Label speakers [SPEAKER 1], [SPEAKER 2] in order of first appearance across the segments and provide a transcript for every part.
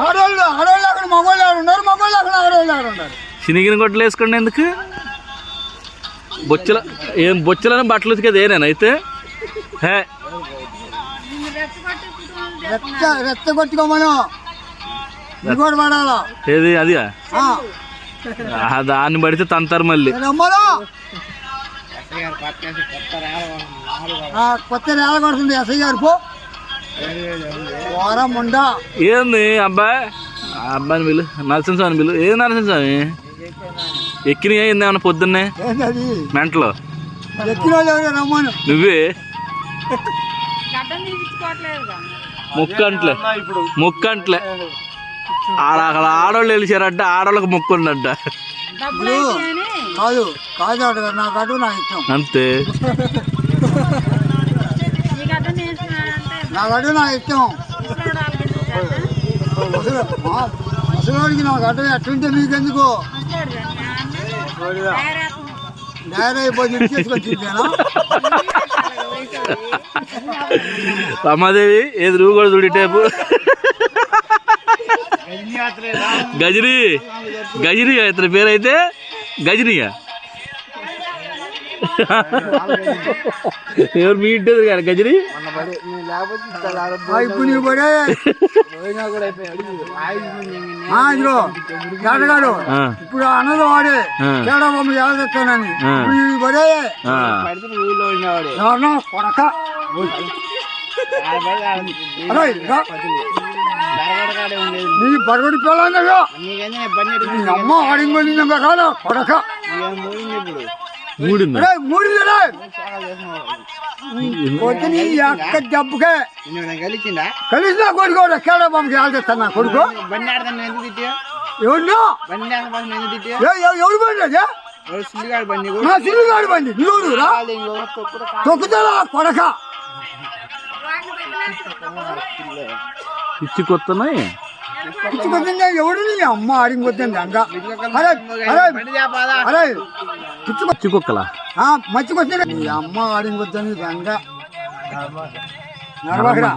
[SPEAKER 1] ఆడవాళ్ళు ఆడవాళ్ళు అక్కడ మగవాళ్ళు అక్కడ ఉన్నారు? మగవాళ్ళు అక్కడ ఆడవాళ్ళు అక్కడ ఉన్నారు?
[SPEAKER 2] చినిగిన గొడ్డలు వేసుకోండి ఎందుకు? బొచ్చుల ఏం బొచ్చులని బట్టలు ఉతికేది ఏనేనా అయితే? హే.
[SPEAKER 1] రెచ్చ రెచ్చ కొట్టుకోమను. ఇది కూడా పడాలా
[SPEAKER 2] ఏది అది?
[SPEAKER 1] ఆ,
[SPEAKER 2] దాన్ని పడితే తంతారు మళ్ళీ.
[SPEAKER 1] నేను కొత్త నేల కొడుతుంది. ఎస్ఐ గారు పో.
[SPEAKER 2] ఏంది అబ్బాయి అబ్బాయిని పిలు నరసింహస్వామి పిలు. ఏ నరసింహస్వామి? ఎక్కినాయా ఏంది ఏమన్నా పొద్దున్నే? మెంటలో. నువ్వే.
[SPEAKER 3] గడ్డం తీపించుకోవట్లేదుగా
[SPEAKER 2] ముక్కు అంట్లే ముక్కు అంట్లే ఆడ అక్కడ ఆడవాళ్ళు వెళ్ళారంట ఆడవాళ్ళకి ముక్కు ఉందంట
[SPEAKER 3] డబ్బులు అయిపోయాయని
[SPEAKER 1] కాదు కాదు నాకు అటు నా ఇష్టం
[SPEAKER 2] అంతే.
[SPEAKER 3] మీ గడ్డం
[SPEAKER 1] నాకు నా ఇష్టం. ముసలివాడికి నాకు అటు ఎట్టుంటే మీకెందుకు
[SPEAKER 3] ముసలోడు తయారేస్తున్నాం
[SPEAKER 1] డైరీ అయిపోయి తీసుకొచ్చిందేనా
[SPEAKER 2] రమాదేవి ఏది నువ్వు కూడా చూడి టేపు. గజని. గజని ఇతని పేరైతే? గజనియా? ఎవరు మీ ఇంటి ఎదురు కాదు గజని
[SPEAKER 1] ఆ, ఇప్పుడు అన్నది వాడే. తేడా బొమ్మ పడే కొడక. నీ బరగడి నీ అమ్మ ఆడింగ్ కాదు కొడక. మూడు వచ్చి నీ అక్క జబ్బుకే
[SPEAKER 4] కలిసిందా?
[SPEAKER 1] కలిసినా కొడుకోడు కేడా బొమ్మకి ఆల్చేస్తాను నా కొడుకు.
[SPEAKER 4] బండి ఎందుకు తిట్టా
[SPEAKER 1] ఎవరినో?
[SPEAKER 4] బండి ఎందుకు తిట్టా
[SPEAKER 1] ఎవడు బండి అది?
[SPEAKER 4] సుల్లిగాడు బండి
[SPEAKER 1] నా సిల్లుగాడు బండి నువ్వు రా. తొక్కుతారా? కొడక.
[SPEAKER 2] పిచ్చి కొత్తనాయి
[SPEAKER 1] పిచ్చుకొచ్చింది ఎవడు నీ అమ్మ ఆడింగ్ వచ్చింది అంగ అరే అరే అరే పిచ్చుకొ
[SPEAKER 2] పిచ్చి కుక్కలా
[SPEAKER 1] ఆ, మర్చికొచ్చింది నీ అమ్మ ఆడింగ్ వచ్చింది అంగ నడవకరా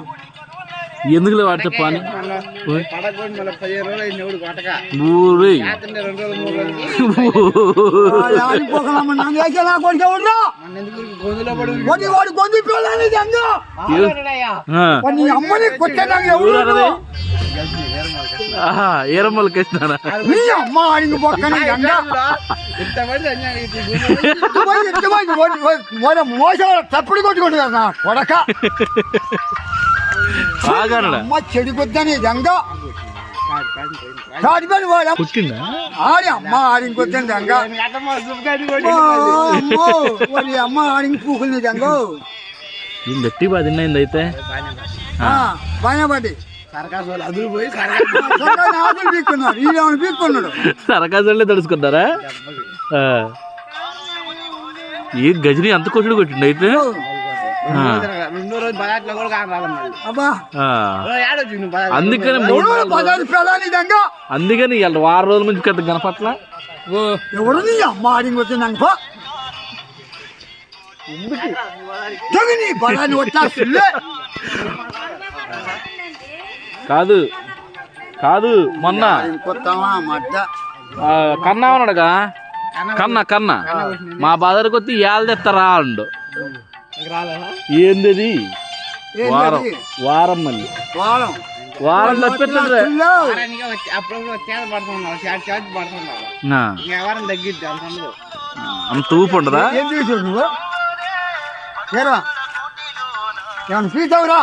[SPEAKER 2] ఎందుకులే వాడి చెప్పని
[SPEAKER 4] పడకపోయి మళ్ళీ పదిహేను రోజులు అయింది ఎవడు కొట్టక
[SPEAKER 2] ఊరి
[SPEAKER 4] రాత్రి రెండు రోజులు మూడు రోజులకి
[SPEAKER 1] ఆడిపోకలమ్మ నన్ను వేసే నా కొడుకు ఎవడు
[SPEAKER 4] మన ఎందుకు గొంతులో పడి
[SPEAKER 1] వాడి వాడు గొంతు పిల్లని అంగ
[SPEAKER 2] ఆ.
[SPEAKER 1] వాడు నీ అమ్మని కొట్టాను ఎవడు
[SPEAKER 2] ఊరన్నది ఆహా ఏరమ్మలకి వేసినారా
[SPEAKER 1] నీ అమ్మ ఆడింగ్ పొక్కని అంగ
[SPEAKER 4] ఇంతమంది అన్యాయం ఇది గుండె
[SPEAKER 1] ఎత్తుపోయి ఎత్తుపోయి మోసం తప్పుడు కొట్టుకుంటు నా కొడక
[SPEAKER 2] బాగానడా
[SPEAKER 1] అమ్మ చెడు కొద్దని గంగ చాటిపోయి వాడు
[SPEAKER 2] పుట్టిందా
[SPEAKER 1] ఆడి అమ్మ ఆడింగ్ కొద్దని గంగ వాడి అమ్మ ఆడింగ్ పూకుల్ని గంగ
[SPEAKER 2] ఏం గట్టి బాధింది అయితే
[SPEAKER 1] బాగా పడి
[SPEAKER 2] సరకాజులే తడుచుకున్నారా. ఏ గజని అంత కొట్టుడు కొట్టిండు అయితే? అందుకని అందుకని ఇవాళ వారం రోజుల నుంచి పెద్ద గణపట్ల.
[SPEAKER 1] అమ్మ
[SPEAKER 2] కాదు. కాదు మొన్న. కన్నా ఉన్నాడుగా? కన్నా కన్నా. మా బాదరికి వచ్చి ఏళ్ళ తెస్తారా అండు ఏంది వారం. వారం మళ్ళీ.
[SPEAKER 1] వారం
[SPEAKER 2] వారం
[SPEAKER 4] అంత
[SPEAKER 2] ఊపు ఉండదా?
[SPEAKER 1] ఏం చేసావు నువ్వు? ఏరా? ఏమన్నా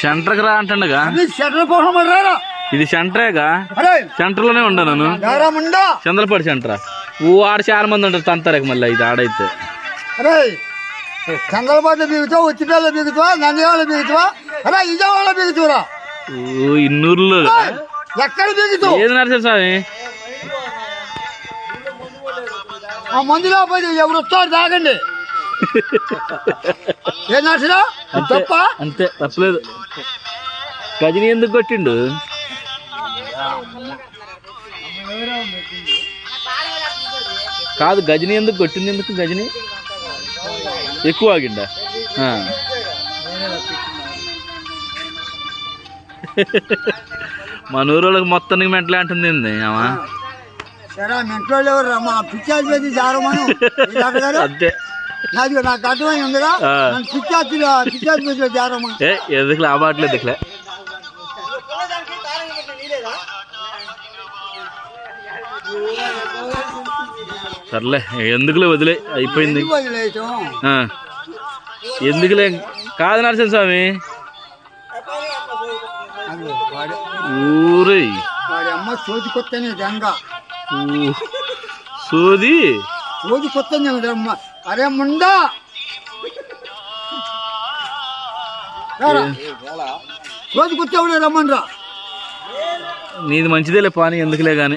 [SPEAKER 2] సెంటర్కి రా అంటుండగా.
[SPEAKER 1] షట్టర్ కోసం రారా?
[SPEAKER 2] ఇది సెంటరేగా?
[SPEAKER 1] అరే.
[SPEAKER 2] సెంటర్లోనే ఉండా నేను
[SPEAKER 1] దారా ముండా?
[SPEAKER 2] చంద్రపడి సెంటరా? ఓ ఆడ చాలా మంది ఉంటారు తంతారకు మళ్ళీ ఇది ఆడైతే.
[SPEAKER 1] అరే. చంద్రబాబు బీగుతావా ఉచ్చిపేట బీగుతావా నంద్యాల బీగుతావా అరే విజయవాడ బీగుతావురా
[SPEAKER 2] ఓ ఇన్నూరులో.
[SPEAKER 1] ఎక్కడ బీగుతావు
[SPEAKER 2] ఏది నరసింహ స్వామి?
[SPEAKER 1] ఆ మందులో పోయి ఎవరు వస్తారు తాగండి. ఏం తప్ప?
[SPEAKER 2] అంతే తప్పలేదు. గజని ఎందుకు కొట్టిండు? కాదు గజని ఎందుకు కొట్టింది? ఎందుకు గజని? ఎక్కువ ఆగిండా ఆ. మన ఊరోళ్ళకి మొత్తానికి మెంటలే అంటుంది ఆమె?
[SPEAKER 1] సరే మెంట్లో ఎవరు మా
[SPEAKER 2] అంతే.
[SPEAKER 1] నాకు నాకు అర్థమై ఉందిగా
[SPEAKER 2] ఆ.
[SPEAKER 1] నన్ను పిచ్చాచి పిచ్చాచి పెట్టి జారమను
[SPEAKER 2] ఏ ఎందుకులే ఆ బాటలు ఎందుకులే సర్లే ఎందుకులే వదిలే అయిపోయింది
[SPEAKER 1] ఎందుకు వదిలేయటం
[SPEAKER 2] ఆ. ఎందుకులే కాదు నరసింహ స్వామి
[SPEAKER 1] అది వాడి
[SPEAKER 2] ఊరి
[SPEAKER 1] వాడి అమ్మ సోది కొత్తనే గంగ
[SPEAKER 2] సోది
[SPEAKER 1] సోది కొత్తనే అమ్మ అరే ముండా. సోది కొత్త రమ్మని రా
[SPEAKER 2] నీది మంచిదేలే పాని ఎందుకులే కానీ